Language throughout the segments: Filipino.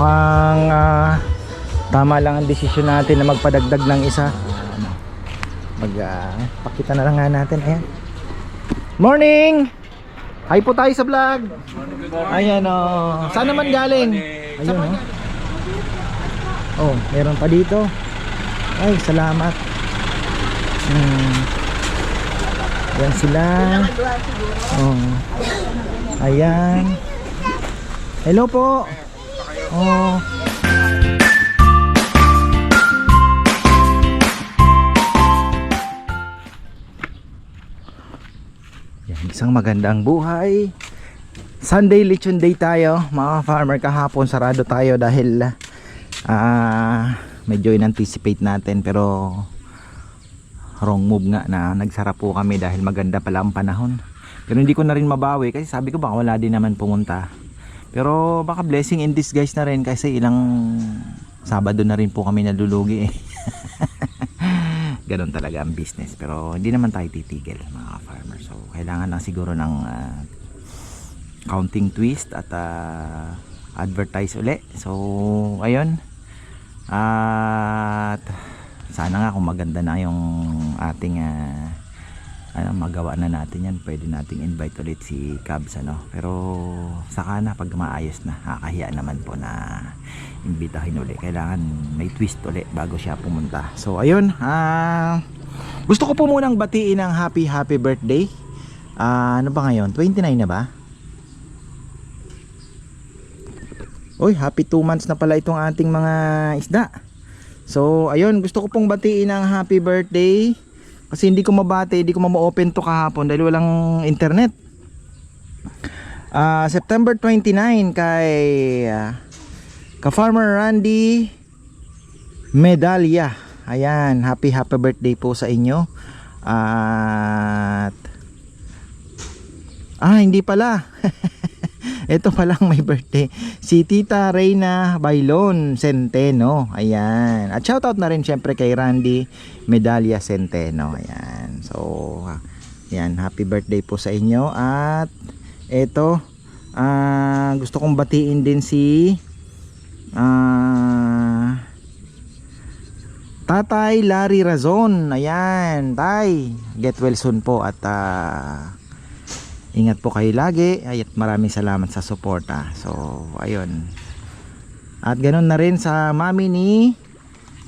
mukhang ah, tama lang ang desisyon natin na magpadagdag ng isa. Mag ah, pakita na lang nga natin. Ayan. Morning! Hi po tayo sa vlog. Ayan o saan naman galing? Ayun o oh meron pa dito. Ay salamat. Hmm. yan sila. Oh. Ayan. Hello po oh Yan, isang magandang buhay. Sunday lechon day tayo, mga farmer kahapon sarado tayo dahil ah medyo in-anticipate natin pero wrong move nga na nagsara po kami dahil maganda pala ang panahon. Pero hindi ko na rin mabawi kasi sabi ko baka wala din naman pumunta. Pero baka blessing in disguise na rin kasi ilang Sabado na rin po kami nalulugi eh. Ganon talaga ang business. Pero hindi naman tayo titigil mga farmer. So kailangan lang siguro ng ah, counting twist at ah, advertise uli. So ayun. At sana nga kung maganda na yung ating ah, ano, magawa na natin yan. Pwede nating invite ulit si Cubs ano? Pero saka na pag maayos na. Kakahiya naman po na imbitahin uli kailangan may twist uli bago siya pumunta. So ayun ah gusto ko po munang batiin ng happy happy birthday. Ah, ano ba ngayon? 29 na ba? Uy, happy 2 months na pala itong ating mga isda. So, ayun, gusto ko pong batiin ng happy birthday. Kasi hindi ko mabati, hindi ko ma-open to kahapon dahil walang internet. Ah, September 29 kay ah, ka-farmer Randy Medalya. Ayan, happy happy birthday po sa inyo. At Ah, hindi pala. Ito pa lang may birthday. Si Tita Reyna Bailon Centeno. Ayan. At shoutout na rin syempre kay Randy Medalya Centeno. Ayan. So, ayan. Happy birthday po sa inyo. At ito, ah, gusto kong batiin din si ah, Tatay Larry Razon. Ayan. Tay, get well soon po. At ah, Ingat po kayo lagi at maraming salamat sa suporta. So, ayun. At ganun na rin sa mami ni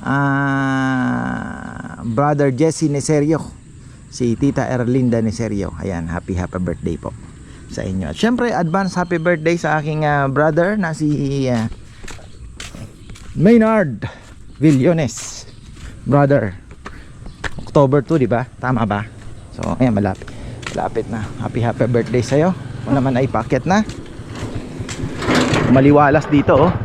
ah, brother Jesse Neserio. Si Tita Erlinda Neserio. Ayan, happy happy birthday po sa inyo. At syempre, advance happy birthday sa aking ah, brother na si ah, Maynard Villones. Brother. October 2, di ba? Tama ba? So, ayan, malapit. Malapit na. Happy happy birthday sa'yo. Kung naman ay packet na. Maliwalas dito, oh.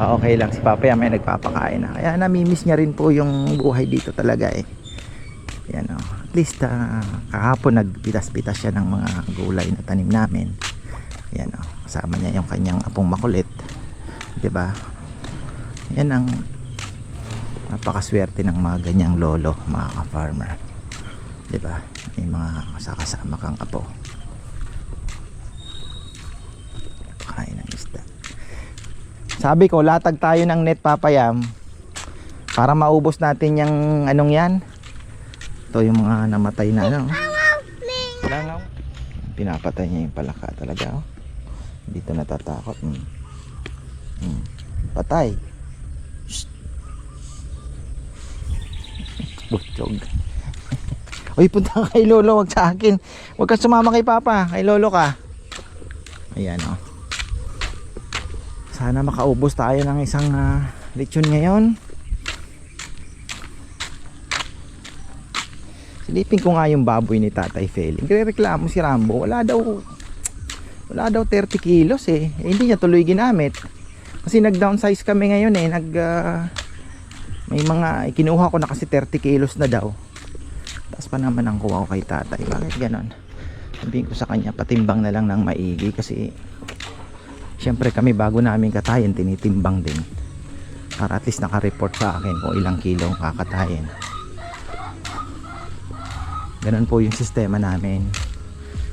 Ah, okay lang si Papa yan, may nagpapakain na. Kaya namimiss niya rin po yung buhay dito talaga eh. Yan oh. At least ah, kahapon nagpitas-pitas siya ng mga gulay na tanim namin. Yan oh. Kasama niya yung kanyang apong makulit. 'Di ba? Yan ang napakaswerte ng mga ganyang lolo, mga ka-farmer. 'Di ba? May mga kasakasama kang apo. Kain ng isda. Sabi ko, latag tayo ng net papayam para maubos natin yung anong yan. Ito yung mga namatay na ano. Langaw. Pinapatay niya yung palaka talaga. Oh. Dito natatakot. Hmm. Hmm. Patay. Shh. Uy, punta ka kay Lolo, wag sa akin. Wag ka sumama kay Papa, kay Lolo ka. Ayan oh. Sana makaubos tayo ng isang uh, lechon ngayon. Silipin ko nga yung baboy ni Tatay Feling. Nagrereklamo si Rambo. Wala daw wala daw 30 kilos eh. eh hindi niya tuloy ginamit. Kasi nag-downsize kami ngayon eh. Nag ah, may mga kinuha ko na kasi 30 kilos na daw. Taas pa naman ang kuha ko kay tatay. Bakit ganon? Sabihin ko sa kanya, patimbang na lang ng maigi kasi syempre kami bago namin katayin, tinitimbang din. Para at least naka-report sa akin kung ilang kilo ang kakatayin. Ganon po yung sistema namin.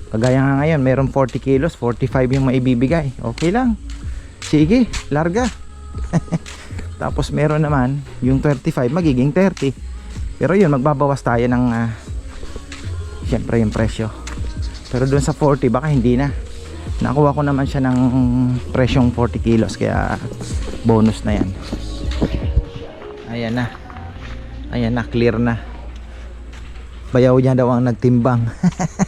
Kagaya nga ngayon, meron 40 kilos, 45 yung maibibigay. Okay lang. sige, larga. Tapos meron naman yung 35 magiging 30. Pero yun, magbabawas tayo ng ah, syempre yung presyo. Pero doon sa 40 baka hindi na. Nakuha ko naman siya ng presyong 40 kilos kaya bonus na yan. Ayan na. Ayan na, clear na. Bayaw niya daw ang nagtimbang.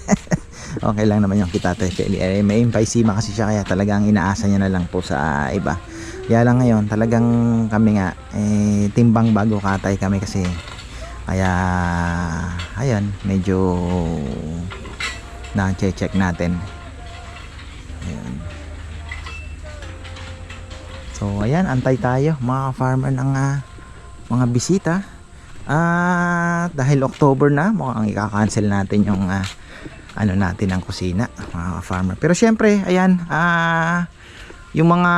okay lang naman yung kitate. Eh, may empaisima kasi siya kaya talagang inaasa niya na lang po sa iba. Kaya lang ngayon, talagang kami nga, eh, timbang bago katay kami kasi kaya, ayan, medyo na-check natin. Ayan. So, ayan, antay tayo mga farmer ng ah, mga bisita. At dahil October na, mukhang i-cancel natin yung ah, ano natin ang kusina, mga farmer. Pero syempre, ayan, ah yung mga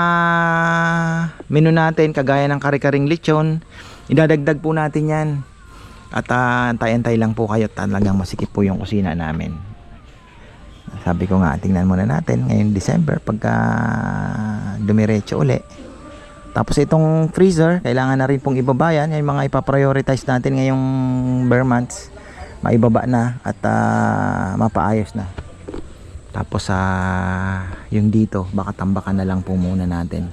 menu natin kagaya ng kare-karing lechon, idadagdag po natin 'yan. At ah, antay-antay lang po kayo, talagang masikip po yung kusina namin. Sabi ko nga, tingnan muna natin ngayon December pagka dumiretso uli. Tapos itong freezer, kailangan na rin pong ibabayan. Yung mga ipaprioritize natin ngayong bare months, maibaba na at ah, mapaayos na. Tapos sa yung dito, baka tambakan na lang po muna natin.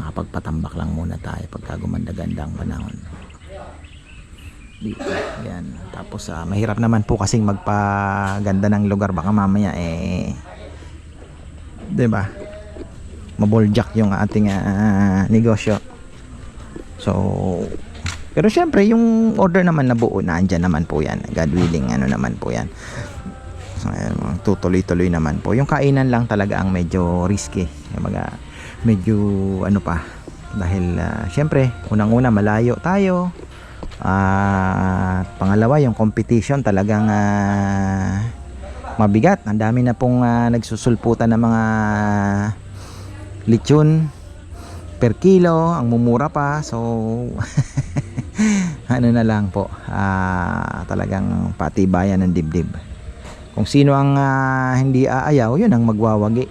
Makapagpatambak lang muna tayo pagka gumanda-ganda ang panahon. Dito, yan. Tapos ah, mahirap naman po kasing magpaganda ng lugar baka mamaya eh 'di ba? Maboljak yung ating ah, negosyo. So pero syempre yung order naman na buo nandiyan naman po yan. God willing ano naman po yan. So, tutuloy-tuloy naman po. Yung kainan lang talaga ang medyo risky. Mga medyo ano pa dahil ah, syempre unang-una malayo tayo. At pangalawa yung competition talagang ah, mabigat. Ang dami na pong ah, nagsusulputan ng mga lechon per kilo, ang mumura pa. So ano na lang po, ah, talagang patibayan ng dibdib. Kung sino ang ah, hindi aayaw, yun ang magwawagi.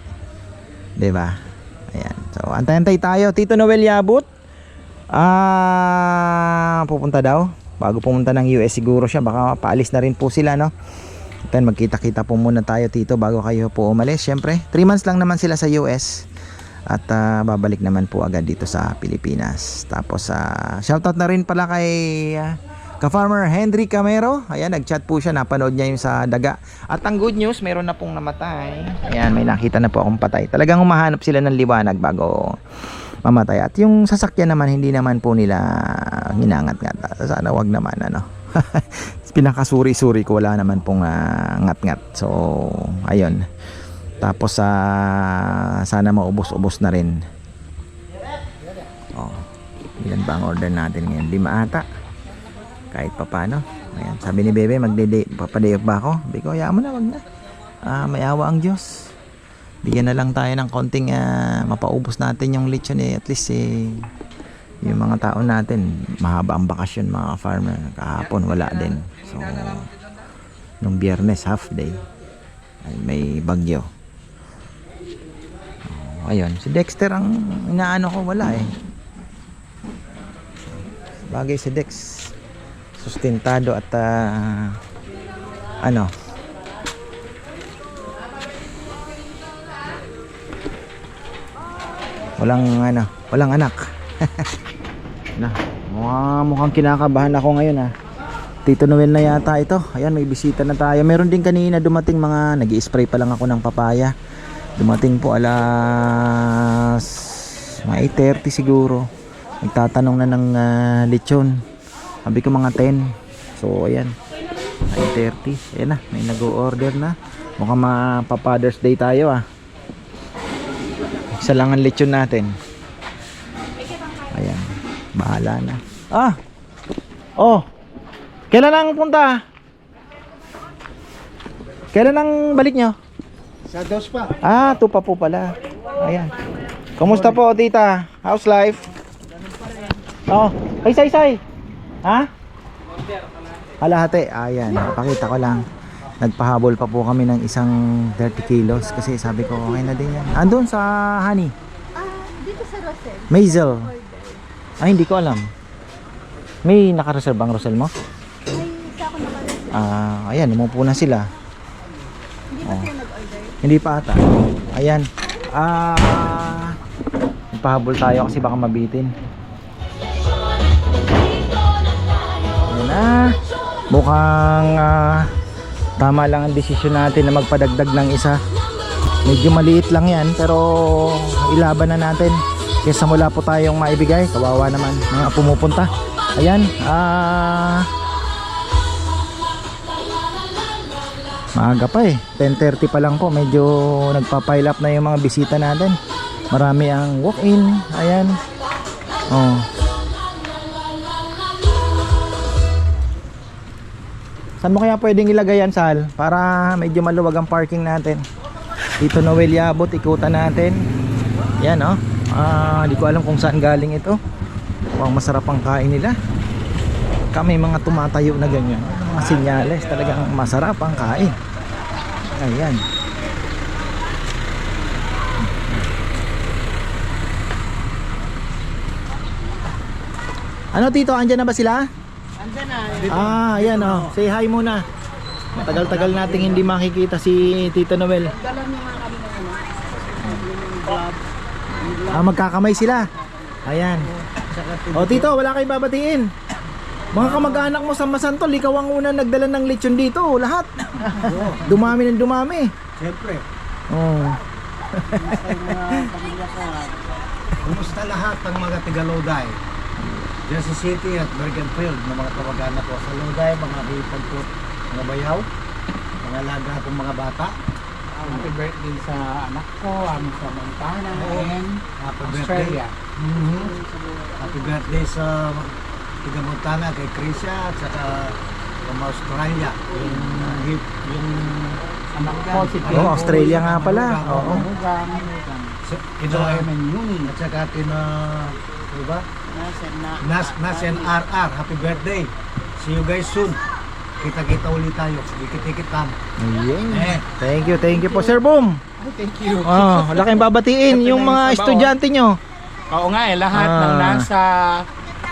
ba? Ayan. So, antay-antay tayo. Tito Noel Yabut. Ah, pupunta daw. Bago pumunta ng US siguro siya, baka paalis na rin po sila, no? Then magkita-kita po muna tayo tito bago kayo po umalis. Syempre, 3 months lang naman sila sa US. At ah, babalik naman po agad dito sa Pilipinas. Tapos ah, shoutout na rin pala kay ah, ka-farmer Henry Camero. Ayan, nag-chat po siya, napanood niya yung sa daga. At ang good news, meron na pong namatay. Ayan, may nakita na po akong patay. Talagang humahanap sila ng liwanag bago mamatay. At yung sasakyan naman, hindi naman po nila ginangat-ngat. Sana wag naman, ano. Pinakasuri-suri ko, wala naman pong ah, ngat-ngat. So, ayun. Tapos, sa sana maubos-ubos na rin. Oh, ilan ba ang order natin ngayon? Lima ata kahit papano. Ayan, sabi ni Bebe, magde papaday off ba ako? Sabi ko, hayaan mo na, wag na. Ah, may awa ang Diyos. Bigyan na lang tayo ng konting ah, mapaubos natin yung lechon eh. At least eh, yung mga tao natin, mahaba ang bakasyon mga farmer. Kahapon wala din. So, nung biyernes half day, ay may bagyo. Oh, ayun, si Dexter ang inaano ko wala eh. Bagay si Dex sustentado at ah, ano walang ano walang anak na mukha, mukhang kinakabahan ako ngayon ah Tito Noel na yata ito ayan may bisita na tayo meron din kanina dumating mga nag spray pa lang ako ng papaya dumating po alas mga 8.30 siguro nagtatanong na ng ah, lechon sabi ko mga 10. So ayan. 9.30. Ayan na. May nag-order na. Mukhang mapa-Father's Day tayo ah. Isa lang ang lechon natin. Ayan. Bahala na. Ah! Oh! Kailan ang punta? Kailan ang balik nyo? Sa dos pa. Ah, ito pa po pala. Ayan. Kumusta po, tita? How's life? Oh, kay Say Say. Ha? Kalahati. Ayan, pakita ko lang. Nagpahabol pa po kami ng isang 30 kilos kasi sabi ko okay na din yan. Andun sa honey. Ah, Dito sa Rosel. Maisel. Ay, hindi ko alam. May nakareserve ang Rosel mo? May isa ako nakareserve. Ah, ayan, umupo na sila. Hindi ba sila nag-order? Hindi pa ata. Ayan. Ah, pahabol tayo kasi baka mabitin. Ayan na. Mukhang ah, tama lang ang desisyon natin na magpadagdag ng isa. Medyo maliit lang yan pero ilaban na natin. Kesa mula po tayong maibigay. Kawawa naman mga pumupunta. Ayan. Ah, Maaga pa eh. 10.30 pa lang po. Medyo nagpa-pile up na yung mga bisita natin. Marami ang walk-in. Ayan. Oh. Saan mo kaya pwedeng ilagay yan, Sal? Para medyo maluwag ang parking natin. Dito Noel Yabot, ikutan natin. Yan, oh. Ah, hindi ko alam kung saan galing ito. Mukhang masarap ang kain nila. Kami mga tumatayo na ganyan. Mga sinyales, talagang masarap ang kain. Ayan. Ano tito, andyan na ba sila? Ah, ayan oh. Say hi muna. Matagal-tagal nating hindi makikita si Tito Noel. Dala niyo nga kami ng ano. Ah, magkakamay sila. Ayan. O Tito, wala kayong babatiin. Mga kamag-anak mo sa Masantol, ikaw ang una nagdala ng lechon dito, lahat. Dumami ng dumami. Siyempre, Oh. Kumusta lahat ng mga taga-Loday? Diyan sa City at Bergenfield ng mga kamag-anak ko sa Loday, mga hipag po, mga bayaw, mga laga pong mga bata. Happy birthday sa anak ko, amin sa Montana, and Happy Australia. birthday. Mhm. Happy birthday sa taga Montana kay Krisha at saka from Australia. Yung, hip, yung Anak ko si Oh, Australia nga pala. Oo. Manugang, sa- Joy kina, Menyuni. at saka tina, di ba? Nasa na. Nas, Nas and RR, happy birthday. See you guys soon. Kita-kita ulit tayo. Dikit-dikit tam. Ayan. Eh. Thank you, thank you po Sir Boom. Thank you. Oh, wala kayong babatiin yung mga estudyante nyo. Oo nga eh, lahat Ah. ng nasa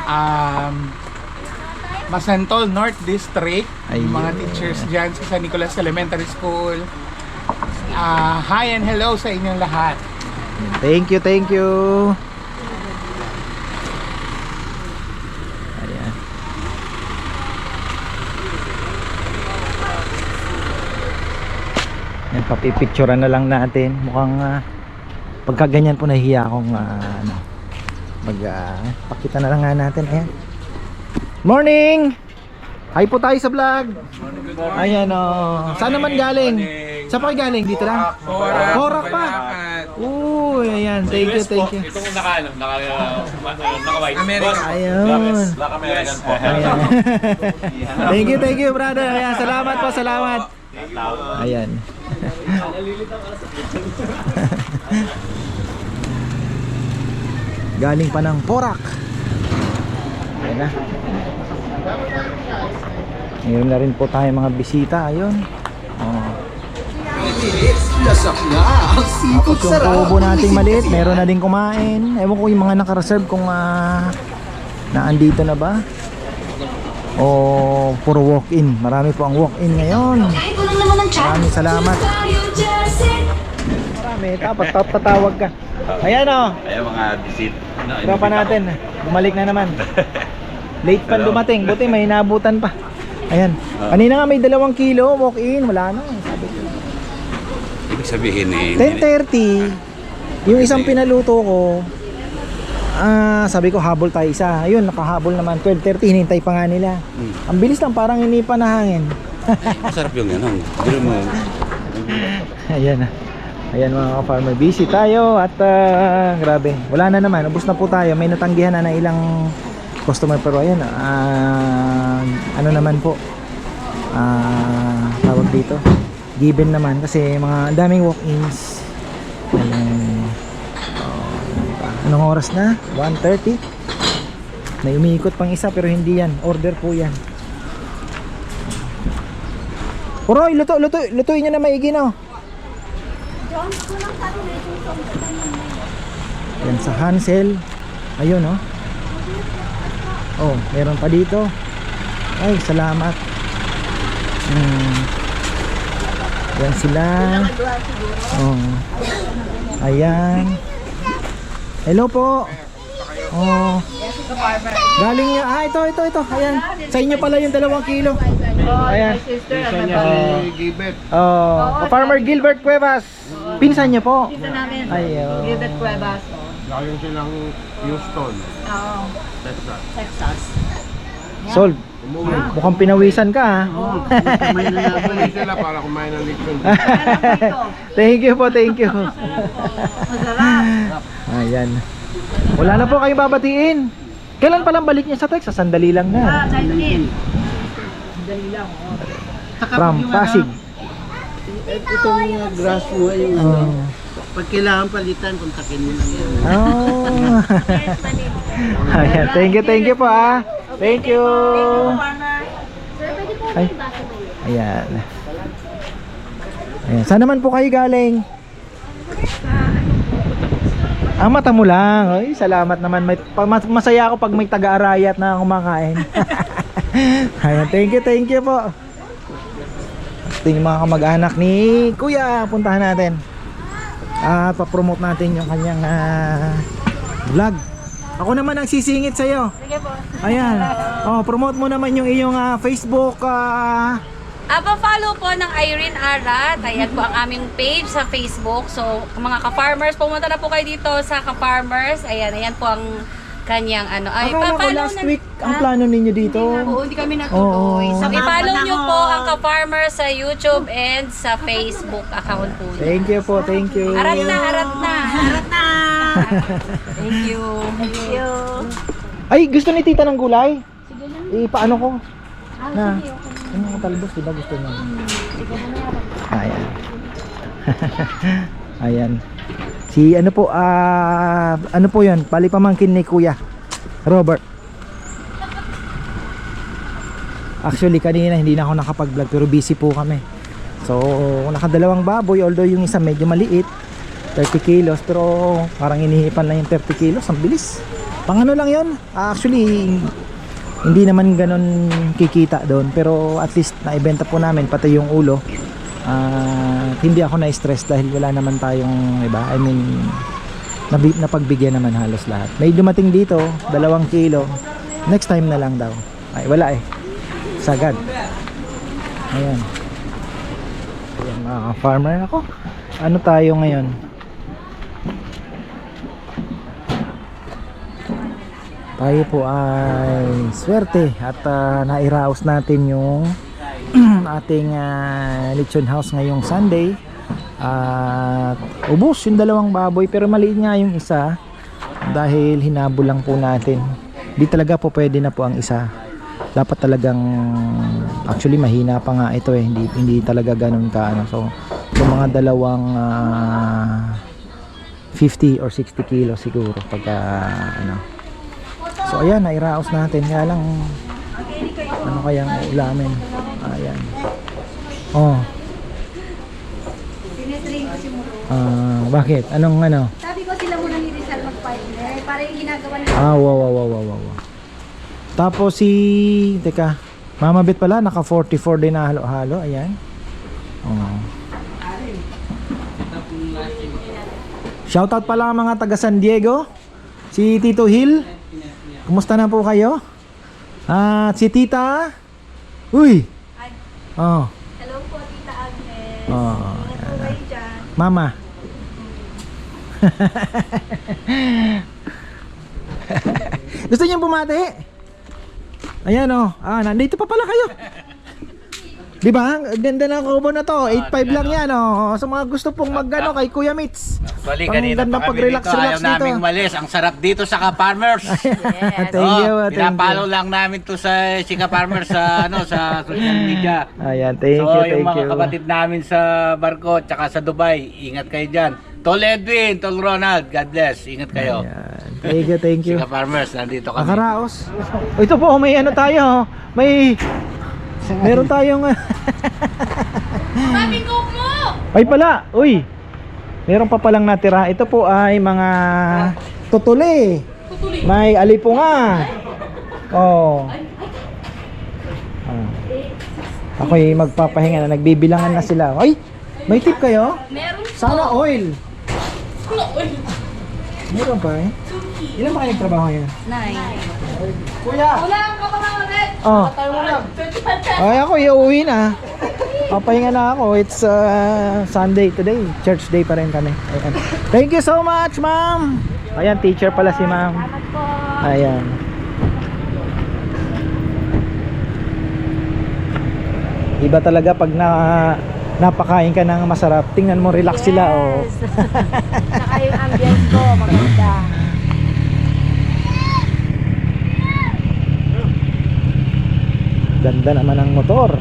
um, Masantol North District, yung mga Ayun. teachers dyan sa San Nicolas Elementary School. Ah, hi and hello sa inyong lahat. Thank you, thank you. Papipicturean na lang natin. Mukhang uh, pagka ganyan po nahihiya akong ah, ano, mag ah, pakita na lang nga natin. Ayan. Morning! Hi po tayo sa vlog. Ayan oh. Saan naman galing? Saan pa galing? Dito lang? Korak pa. Uy, ayan. Thank you, thank you. Ito kung naka, ano, naka, uh, naka-white. American. Ayun. Black American po. Ayan. thank you, thank you, brother. Ayan, salamat po, salamat. Ayan. Galing pa ng Porak. Ayan na. Ngayon na rin po tayo mga bisita. Ayun. Oh. Tapos yung kubo nating maliit, meron na din kumain. Ewan ko yung mga nakareserve kung ah, naandito na ba. O puro walk-in. Marami po ang walk-in ngayon. Maraming salamat. Marami. Tapos tap- tatawag ka. Ayan o. Ayan mga visit. Ano pa natin? Bumalik na naman. Late pa dumating. Buti may nabutan pa. Ayan. Kanina nga may dalawang kilo walk-in. Wala na. Sabi ko. Ibig sabihin eh. 10.30 yung isang pinaluto ko ah sabi ko habol tayo isa ayun nakahabol naman 12.30 hinintay pa nga nila Hmm. ang bilis lang parang hinipa na hangin Masarap yung ano. Pero mo. ayan na. Ayan mga ka-farmer. Busy tayo at ah, grabe. Wala na naman. Ubos na po tayo. May natanggihan na na ilang customer. Pero ayan ah, ano naman po? Ah, tawag dito. Given naman kasi mga daming walk-ins. Ayan. Anong oras na? 1.30 may umiikot pang isa pero hindi yan. Order po yan Poroy, luto, luto, lutuin nyo na maigi no. Yan sa Hansel. Ayun oh. Oh, meron pa dito. Ay, salamat. Hmm. Yan sila. Oh. Ayan. Hello po. Oh. Galing niya. Ah, ito, ito, ito. Ayan. Sa inyo pala yung dalawang kilo. Ayan. Oh. Oh, Farmer Gilbert Cuevas. Pinsan niyo po. Kita namin. Ayun. Gilbert Cuevas. Galing silang Houston, Oo. Texas. Texas. Sold. Mukhang pinawisan ka ha. Bumalik sila para kumain ng lechon. thank you po, thank you. Masarap. Ayan. Wala na po kayong babatiin. Kailan pa lang balik niya sa Texas? Sandali lang Ah, na. 19. From Pasig. Itong mga grass mo yung Oh. pag kailangan palitan, kontakin mo lang yan. Oh. Ayan, thank you, thank you po ah. Thank you. Ay. Ayan. Ayan. Saan naman po kayo galing? Ah, mata mo lang. Ay, salamat naman. May, masaya ako pag may taga-arayat na kumakain. Ayan, thank you, thank you po. Ito yung mga kamag-anak ni Kuya. Puntahan natin. At pa-promote natin yung kanyang ah, vlog. Ako naman ang sisingit sa'yo. Sige po. Ayan. Oh, promote mo naman yung iyong ah, Facebook. ah, Aba, follow po ng Irene Arat. Ayan po ang aming page sa Facebook. So, mga ka-farmers, pumunta na po kayo dito sa ka-farmers. Ayan, ayan po ang kanyang ano. Ay, akala ko last na- week ang plano ninyo dito. Oo, hindi kami natuloy. Oo. So, i-follow nyo po ang ka-farmers sa YouTube and sa Facebook account po. niya. Thank you po, thank you. Arat na, arat na. Arat na. Thank you. Thank you. Ay, gusto ni tita ng gulay? Sige Ipaano ko? na. Yung mga talbos, di ba gusto niya? Ayan. Ayan. Si ano po, ah, ano po yun? Pali pamangkin ni Kuya. Robert. Actually, kanina hindi na ako nakapag-vlog pero busy po kami. So, nakadalawang baboy although yung isa medyo maliit. 30 kilos pero parang inihipan lang yung 30 kilos. Ang bilis. Pang ano lang yun? Ah, actually, hindi naman ganun kikita doon pero at least naibenta po namin pati yung ulo. Ah, hindi ako na-stress dahil wala naman tayong iba. I mean napagbigyan naman halos lahat. May dumating dito dalawang kilo. Next time na lang daw. Ay wala eh. Sagad. Ayan. Ayan mga farmer ako. Ano tayo ngayon tayo po ay swerte at ah, nairaos natin yung ating ah, lechon house ngayong Sunday. At ubos yung dalawang baboy pero maliit nga yung isa dahil hinabol lang po natin. Di talaga po pwede na po ang isa. Dapat talagang actually mahina pa nga ito eh. Hindi, hindi talaga ganun ka ano. so yung mga dalawang ah, 50 or 60 kilos siguro pagka ano So ayan, nairaos natin. Kaya lang, ano kayang ulamin? Ayan. Oh. Ah, bakit? Anong ano? Sabi ko sila muna ni Rizal mag-partner para yung ginagawa nila. Ah, wow, wow, wow, wow, wow. Tapos si, teka, Mama Bet pala, naka 44 din na halo-halo. Ayan. Oh. Shoutout pala mga taga San Diego. Si Tito Hill. Kumusta na po kayo? At si Tita. Uy. Oh. Hello po, Tita Agnes. Oh. Hello po kayo dyan. Mama. Gusto niyo bumati? Ayan oh. Ah, nandito pa pala kayo. Di ba? Ang Ganda ng kubo na to. 8.5 lang yan oh. Sa mga gusto pong magano kay Kuya Mitz. Pang kanina ganda pa kami pag-relax, dito. relax Ayaw dito. naming malis. Ang sarap dito sa ka-farmers. thank you, Oh, thank pinapalo you. lang namin to sa si ka-farmers sa ano sa social media. Ayan, thank so, you, yung thank mga you. kapatid namin sa barko tsaka sa Dubai, ingat kayo dyan. Tol Edwin, Tol Ronald, God bless. Ingat kayo. Ayan. Thank you, thank you. ka-farmers, nandito kami. Nakaraos. O, ito po, may ano tayo. oh. May Meron tayong Sabi ko mo! Ay pala, uy. Meron pa palang natira. Ito po ay mga tutuli. May alipunga. Oh. Ah. Ako'y magpapahinga na. Nagbibilangan na sila. Ay! May tip kayo? Meron Sana oil. Meron pa eh. Ilan ba kayo nagtrabaho ngayon? Nine. Kuya! Wala ka pa ulit. Oh. 25 Ay ako iuwi na. Papahinga na ako. It's uh, Sunday today. Church day pa rin kami. Ayan. Thank you so much, ma'am. Ayan, teacher pala si ma'am. Ayan. Iba talaga pag na napakain ka ng masarap. Tingnan mo, relax sila. Oh. Saka yung ambience ko, maganda. Ganda naman ng motor.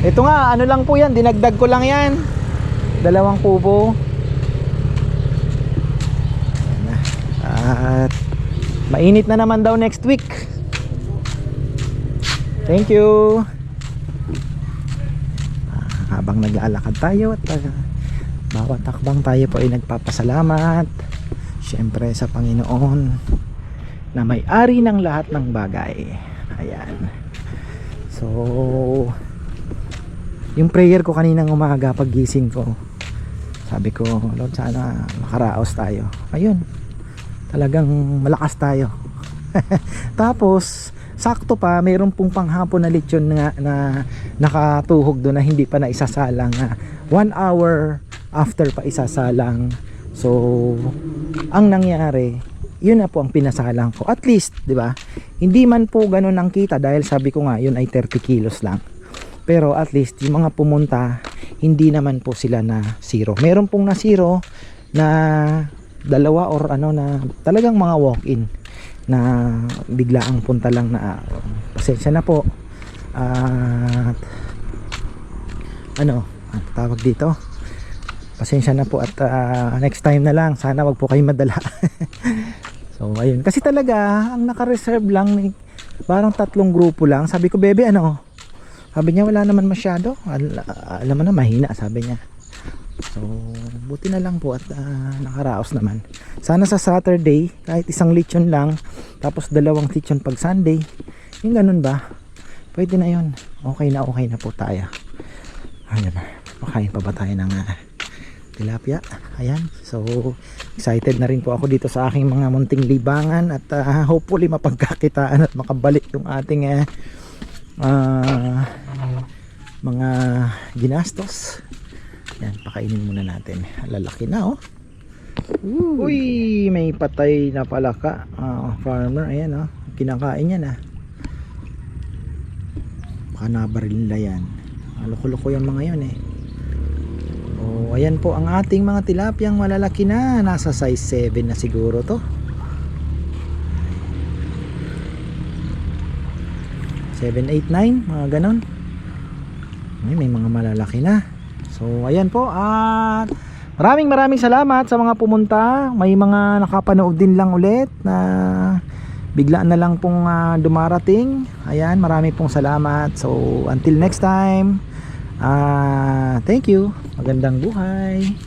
Ito nga, ano lang po yan, dinagdag ko lang yan. Dalawang kubo. At mainit na naman daw next week. Thank you. Ah, habang nag-aalakad tayo at uh, bawat takbang tayo po ay nagpapasalamat. Siyempre sa Panginoon na may-ari ng lahat ng bagay. Ayan. So, yung prayer ko kaninang umaga paggising ko, sabi ko, Lord, sana makaraos tayo. Ayun, talagang malakas tayo. Tapos, sakto pa, mayroon pong panghapon na lechon na, na nakatuhog doon na hindi pa na isasalang. one hour after pa isasalang. So, ang nangyari, yun na po ang pinasalang ko. At least, di ba? Hindi man po ganun ang kita dahil sabi ko nga, yun ay 30 kilos lang. Pero at least, yung mga pumunta, hindi naman po sila na zero. Meron pong na zero na dalawa or ano na talagang mga walk-in na bigla ang punta lang na araw. Pasensya na po. At ano, ang tawag dito? Pasensya na po at ah, next time na lang sana wag po kayo madala. so ayun, kasi talaga ang naka-reserve lang parang tatlong grupo lang. Sabi ko, "Bebe, ano?" Sabi niya wala naman masyado. Al- alam mo na mahina, sabi niya. So, buti na lang po at ah, nakaraos naman. Sana sa Saturday, kahit isang lechon lang, tapos dalawang lechon pag Sunday, yung ganun ba? Pwede na yun. Okay na okay na po tayo. Ayan, makain pa ba tayo ng ah, tilapia? Ayan, so excited na rin po ako dito sa aking mga munting libangan at ah, hopefully mapagkakitaan at makabalik yung ating ah, ah, mga ginastos. Yan, pakainin muna natin. Lalaki na oh. Uy, may patay na palaka. Ah, farmer, ayan oh. Kinakain niya na. Baka nabaril nila yan. Ah, Loko-loko yung mga yun eh. Oh, ayan po ang ating mga tilapiyang malalaki na. Nasa size 7 na siguro to. 7, 8, 9, mga ganon. Ay, may mga malalaki na. So, ayan po. At maraming maraming salamat sa mga pumunta. May mga nakapanood din lang ulit na biglaan na lang pong ah, dumarating. Ayan, marami pong salamat. So, until next time. Ah thank you. Magandang buhay.